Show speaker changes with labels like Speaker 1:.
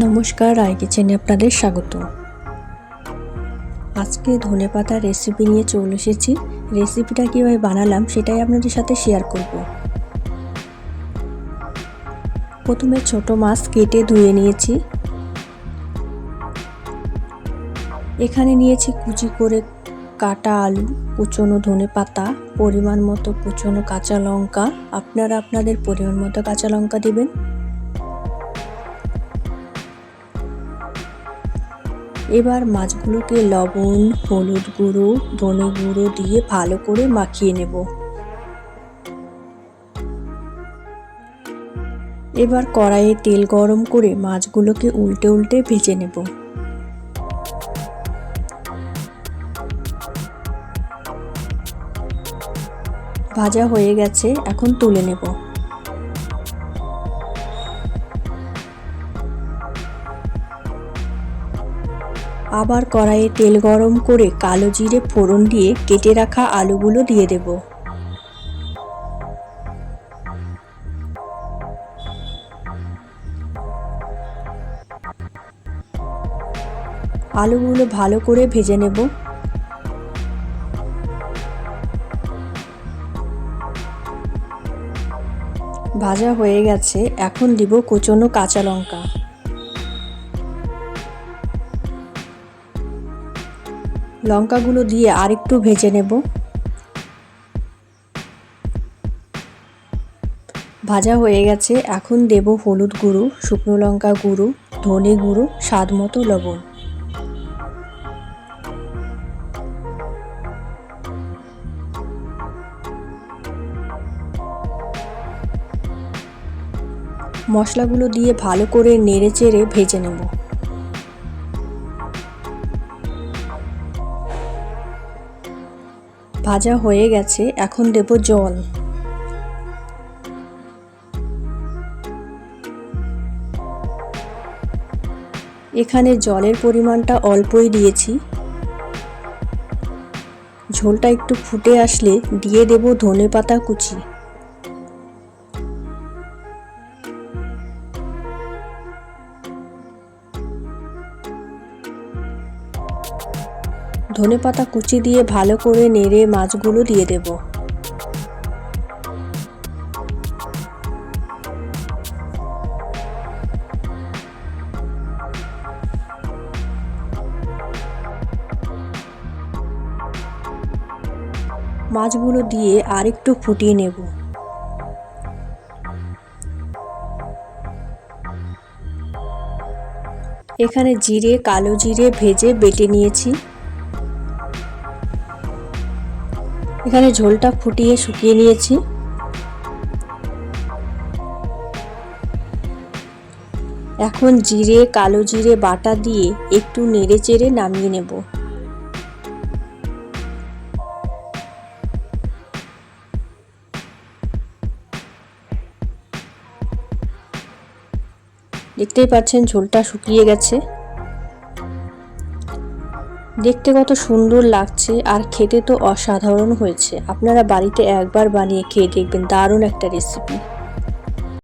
Speaker 1: নমস্কার রায় কিচেনে আপনাদের স্বাগত। আজকে ধনে পাতার রেসিপি নিয়ে চলে এসেছি। রেসিপিটা কীভাবে বানালাম সেটাই আপনাদের সাথে শেয়ার করব। প্রথমে ছোট মাছ কেটে ধুয়ে নিয়েছি। এখানে নিয়েছি কুচি করে কাটা আলু, কুচনো ধনে পাতা, পরিমাণ মতো কুচনো কাঁচা লঙ্কা। আপনারা আপনাদের পরিমাণ মতো কাঁচা লঙ্কা দিবেন। এবার মাছগুলোকে লবণ, হলুদ গুঁড়ো, ধনে গুঁড়ো দিয়ে ভালো করে মাখিয়ে নেব। এবার কড়াইয়ে তেল গরম করে মাছগুলোকে উল্টে উল্টে ভেজে নেব। ভাজা হয়ে গেছে, এখন তুলে নেব। আবার কড়াইয়ে তেল গরম করে কালো জিরে ফোড়ন দিয়ে কেটে রাখা আলুগুলো দিয়ে দেব। আলুগুলো ভালো করে ভেজে নেব। ভাজা হয়ে গেছে, এখন দিব কোচনো কাঁচা লঙ্কা। লঙ্কাগুলো দিয়ে আরেকটু ভেজে নেব। ভাজা হয়ে গেছে। এখন দেব হলুদ গুঁড়ো, শুকনো লঙ্কা গুঁড়ো, ধনে গুঁড়ো, স্বাদ মতো লবণ। মশলাগুলো দিয়ে ভালো করে নেড়ে চেড়ে ভেজে নেব। ভাজা হয়ে গেছে, এখন দেব জল। এখানে জলের পরিমাণটা অল্পই দিয়েছি। ঝোলটা একটু ফুটে আসলে দিয়ে দেব ধনে পাতা কুচি। ধনে পাতা কুচি দিয়ে ভালো করে নেড়ে মাছগুলো দিয়ে দেব। মাছগুলো দিয়ে আরেকটু ফুটিয়ে নেব। এখানে জিরে, কালো জিরে ভেজে বেটে নিয়েছি। এখানে ঝোলটা ফুটিয়ে শুকিয়ে নিয়েছি। এখন জিরে, কালো জিরে বাটা দিয়ে একটু নেড়ে চেড়ে নামিয়ে নেব। দেখতেই পাচ্ছেন ঝোলটা শুকিয়ে গেছে। দেখতে কত সুন্দর লাগছে আর খেতে তো অসাধারণ হয়েছে। আপনারা বাড়িতে একবার বানিয়ে খেয়ে দেখবেন, দারুণ একটা রেসিপি